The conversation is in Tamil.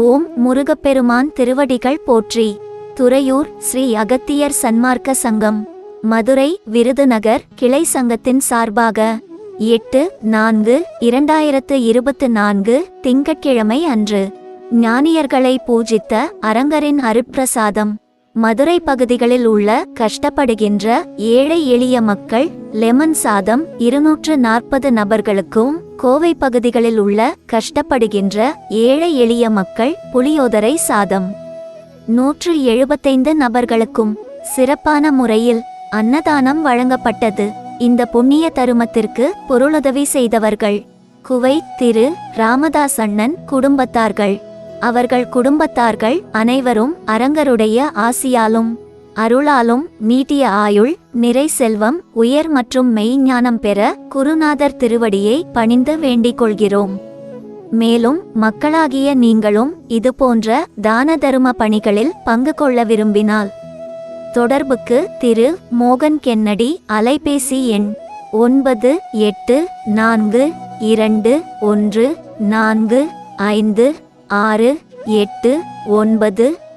ஓம் முருகப்பெருமான் திருவடிகள் போற்றி. துறையூர் ஸ்ரீ அகத்தியர் சன்மார்க்க சங்கம். மதுரை விருதுநகர் கிளை சங்கத்தின் சார்பாக எட்டு நான்கு இரண்டாயிரத்து இருபத்து நான்கு திங்கட்கிழமை அன்று ஞானியர்களை பூஜித்த அரங்கரின் அருட்பிரசாதம். மதுரை பகுதிகளில் உள்ள கஷ்டப்படுகின்ற ஏழை எளிய மக்கள் லெமன் சாதம் இருநூற்று நாற்பது நபர்களுக்கும் கோவை பகுதிகளில் உள்ள கஷ்டப்படுகின்ற ஏழை எளிய மக்கள் புளியோதரை சாதம். நூற்று எழுபத்தைந்து நபர்களுக்கும் சிறப்பான முறையில் அன்னதானம் வழங்கப்பட்டது. இந்த புண்ணிய தருமத்திற்கு பொருளுதவி செய்தவர்கள் குவைத் திரு. ராமதாஸ் அண்ணன் குடும்பத்தார்கள். அவர்கள் குடும்பத்தார்கள் அனைவரும் அரங்கருடைய ஆசியாலும் அருளாலும் நீட்டிய ஆயுள் நிறை செல்வம் உயர் மற்றும் மெய்ஞானம் பெற குருநாதர் திருவடியை பணிந்து வேண்டிக் கொள்கிறோம் மேலும் மக்களாகிய நீங்களும் இதுபோன்ற தான தரும பணிகளில் பங்கு கொள்ள விரும்பினால் தொடர்புக்கு திரு. மோகன் கென்னடி அலைபேசி எண் ஒன்பது எட்டு நான்கு இரண்டு ஒன்று நான்கு ஐந்து ஆறு எட்டு ஒன்பது